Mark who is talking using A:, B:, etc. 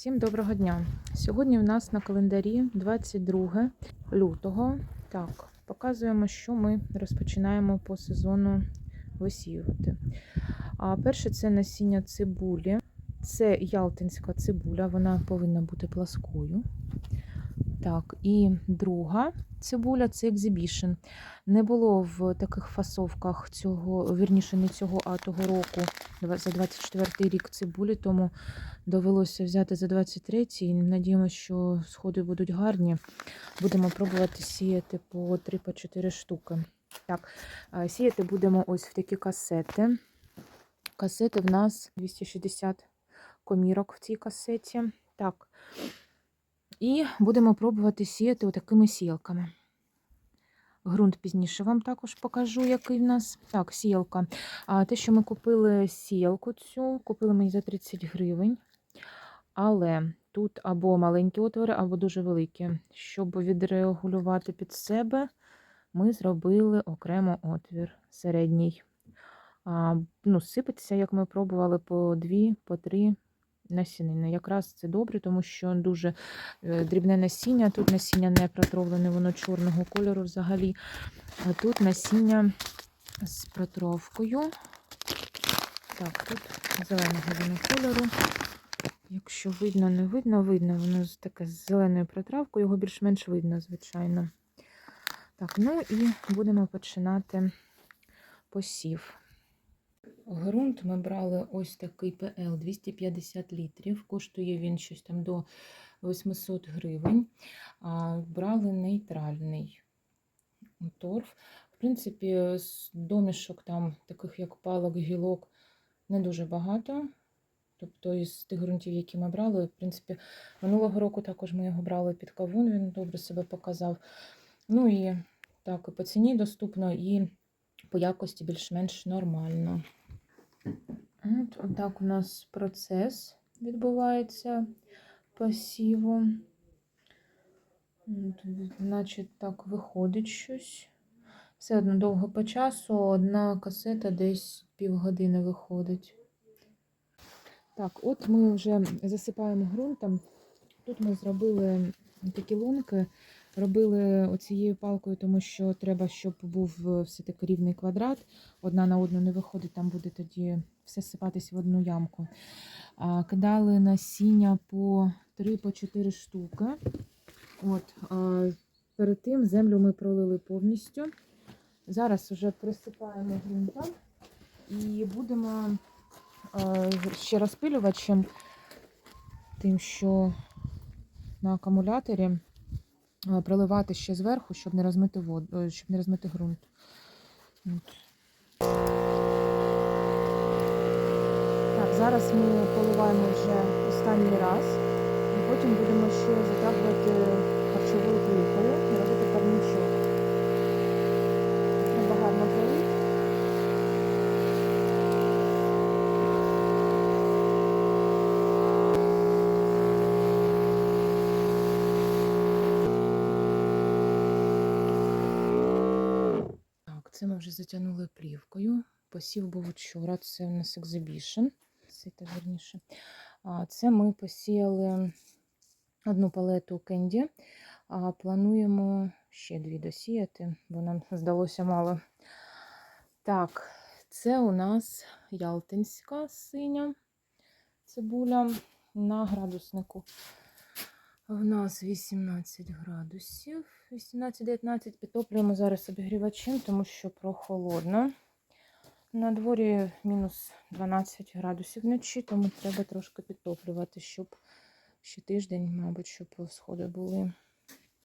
A: Всім доброго дня! Сьогодні в нас на календарі 22 лютого. Так, показуємо, що ми розпочинаємо по сезону висіювати. А перше це насіння цибулі. Це ялтинська цибуля, вона повинна бути пласкою. Так, і друга цибуля це екзибішн. Не було в таких фасовках цього, вірніше, не цього, а того року за 24 рік цибулі, тому довелося взяти за 23 і надіємося, що сходи будуть гарні. Будемо пробувати сіяти по 3-4 штуки. Так, сіяти будемо ось в такі касети. Касети в нас 260 комірок в цій касеті. Так. І будемо пробувати сіяти отакими сілками. Грунт пізніше вам також покажу, який в нас. Так, сіялка. А Те, що ми купили сіялку цю, купили ми за 30 гривень. Але тут або маленькі отвори, або дуже великі. Щоб відрегулювати під себе, ми зробили окремо отвір середній. А, ну, Сипеться, як ми пробували, по дві, по три насінина. Ну, якраз це добре, тому що дуже е, дрібне насіння. Тут насіння не протровлене, воно чорного кольору взагалі. А тут насіння з протровкою. Так, тут зеленого воно кольору. Якщо видно, не видно, видно, воно таке з зеленою протравкою, його більш-менш видно, звичайно. Так, ну і будемо починати посів. Грунт ми брали ось такий ПЛ 250 літрів. Коштує він щось там до 800 гривень. А, Брали нейтральний торф. В принципі, з домішок там, таких як палок, гілок, не дуже багато. Тобто із тих ґрунтів, які ми брали, в принципі, минулого року також ми його брали під кавун, він добре себе показав. Ну і так, і по ціні доступно, і по якості більш-менш нормально. От, Отак у нас процес відбувається посіву. Значить, так виходить щось. Все одно довго по часу, одна касета десь півгодини виходить. Так, от ми вже засипаємо ґрунтом. Тут ми зробили такі лунки, робили оцією палкою, тому що треба, щоб був все-таки рівний квадрат. Одна на одну не виходить, там буде тоді все сипатись в одну ямку. Кидали насіння по 3-4 штуки. От, Перед тим землю ми пролили повністю. Зараз вже присипаємо ґрунтом і будемо ще розпилювачем, тим, що на акумуляторі проливати ще зверху, щоб не розмити воду, щоб не розмити ґрунт. Так, зараз ми поливаємо вже останній раз, і потім будемо ще затягувати харчовою плівкою і робити парничок. Це ми вже затягнули плівкою. Посів був вчора, це у нас екзибішн. Це так верніше. Це ми посіяли одну палету кенді, а плануємо ще дві досіяти, бо нам здалося мало. Так, це у нас ялтинська синя цибуля на градуснику. В нас 18 градусів, 18-19 підтоплюємо зараз обігрівачем, тому що прохолодно. На дворі мінус 12 градусів вночі, тому треба трошки підтоплювати, щоб ще тиждень, мабуть, щоб сходи були.